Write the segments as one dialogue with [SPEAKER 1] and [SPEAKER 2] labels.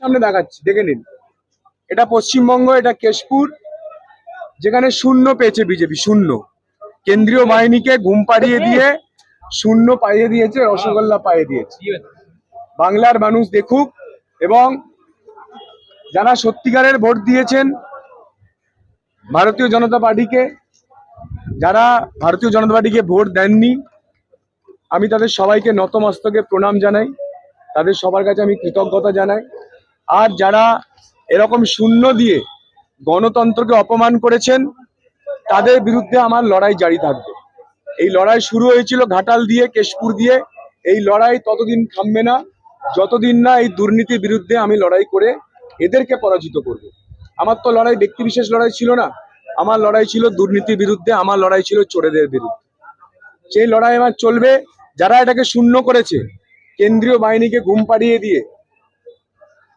[SPEAKER 1] সামনে দেখাচ্ছি, দেখে নিন। এটা পশ্চিমবঙ্গ, এটা কেশপুর, যেখানে শূন্য পেয়েছে বিজেপি, শূন্য। কেন্দ্রীয় বাহিনীকে ঘুম পাড়িয়ে দিয়ে শূন্য পাইয়ে দিয়েছে, রসগোল্লা পাইয়ে দিয়েছে। বাংলার মানুষ দেখুক এবং যারা সত্যিকারের ভোট দিয়েছেন ভারতীয় জনতা পার্টিকে, যারা ভারতীয় জনতা পার্টিকে ভোট দেননি, আমি তাদের সবাইকে নতমস্তকে প্রণাম জানাই। তাদের সবার কাছে আমি কৃতজ্ঞতা জানাই। আর যারা এরকম শূন্য দিয়ে গণতন্ত্রকে অপমান করেছেন, তাদের বিরুদ্ধে আমার লড়াই জারি থাকবে। এই লড়াই শুরু হয়েছিল ঘাটাল দিয়ে, কেশপুর দিয়ে। এই লড়াই ততদিন থামবে না। যতদিন না এই দুর্নীতির বিরুদ্ধে আমি লড়াই করে এদেরকে পরাজিত করব। আমার তো লড়াই ব্যক্তি বিশেষ লড়াই ছিল না। আমার লড়াই ছিল দুর্নীতির বিরুদ্ধে, আমার লড়াই ছিল চোরেদের বিরুদ্ধে। সেই লড়াই আমার চলবে। যারা এটাকে শূন্য করেছে, কেন্দ্রীয় বাহিনীকে ঘুম পাড়িয়ে দিয়ে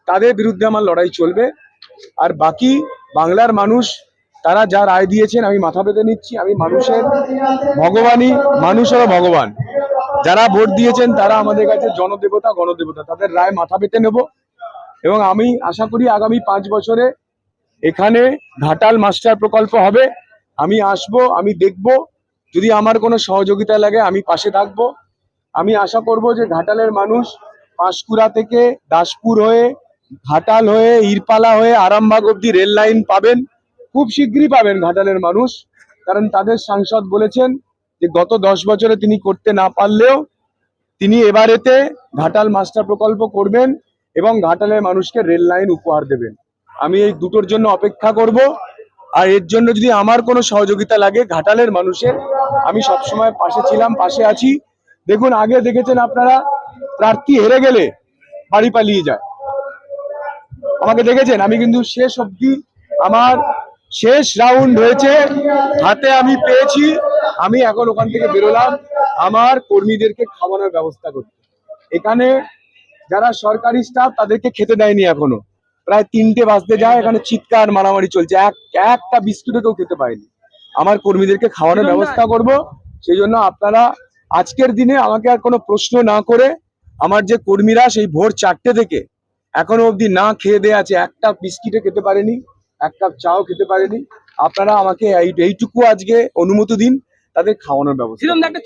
[SPEAKER 1] তাদের বিরুদ্ধে আমার লড়াই চলবে। আর বাকি বাংলার মানুষ, তারা যা রায় দিয়েছেন, আমি মাথা পেতে নিচ্ছি। আমি মানুষের ভগবানই, মানুষ হলো ভগবান। যারা ভোট দিয়েছেন, তারা আমাদের কাছে জনদেবতা, গণদেবতা। তাদের রায় মাথা পেতে নেব। এবং আমি আশা করি আগামী পাঁচ বছরে এখানে ঘাটাল মাস্টার প্রকল্প হবে। আমি আসব, আমি দেখব। যদি আমার কোনো সহযোগিতা লাগে, আমি পাশে থাকব। আমি আশা করব যে ঘাটালের মানুষ পাঁশকুড়া থেকে দাসপুর হয়ে ঘাটাল হয়ে, ইরপালা হয়ে আরামবাগ অব্দি রেল লাইন পাবেন। খুব শীঘ্রই পাবেন ঘাটালের মানুষ। কারণ তাদের সাংসদ বলেছেন যে, গত দশ বছরে তিনি করতে না পারলেও তিনি এবারেতে ঘাটাল মাস্টার প্রকল্প করবেন এবং ঘাটালের মানুষকে রেল লাইন উপহার দেবেন। আমি এই দুটোর জন্য অপেক্ষা করব। আর এর জন্য যদি আমার কোনো সহযোগিতা লাগে ঘাটালের মানুষের, আমি সবসময় পাশে ছিলাম, পাশে আছি। দেখুন, আগে দেখেছেন আপনারা, প্রার্থী হেরে গেলে বাড়ি পালিয়ে যায়। আমাকে দেখেছেন আমি কিন্তু শেষ অবধি আমার শেষ রাউন্ড হয়েছে। হাতে আমি পেয়েছি আমি এখন ওখান থেকে বেরোলাম আমার কর্মীদেরকে খাওয়ানোর ব্যবস্থা করতে। এখানে যারা সরকারি স্টাফ তাদেরকে খেতে দেয়নি এখনও। প্রায় তিনটে বাজতে যায় এখানে চিৎকার মারামারি চলছে। এক একটা বিস্কুটও কেউ খেতে পায়নি। আমার কর্মীদেরকে খাওয়ানোর ব্যবস্থা করব। সেই জন্য আপনারা আজকের দিনে আমাকে আর কোনো প্রশ্ন না করে আমার যে কর্মীরা সেই ভোর চারটে থেকে এখনও অবধি না খেয়ে দেয়ে আছে একটা বিস্কিটে খেতে পারেনি এক কাপ চাও খেতে পারেনি। আপনারা আমাকে এইটুকু আজকে অনুমতি দিন তাদের খাওয়ানোর ব্যবস্থা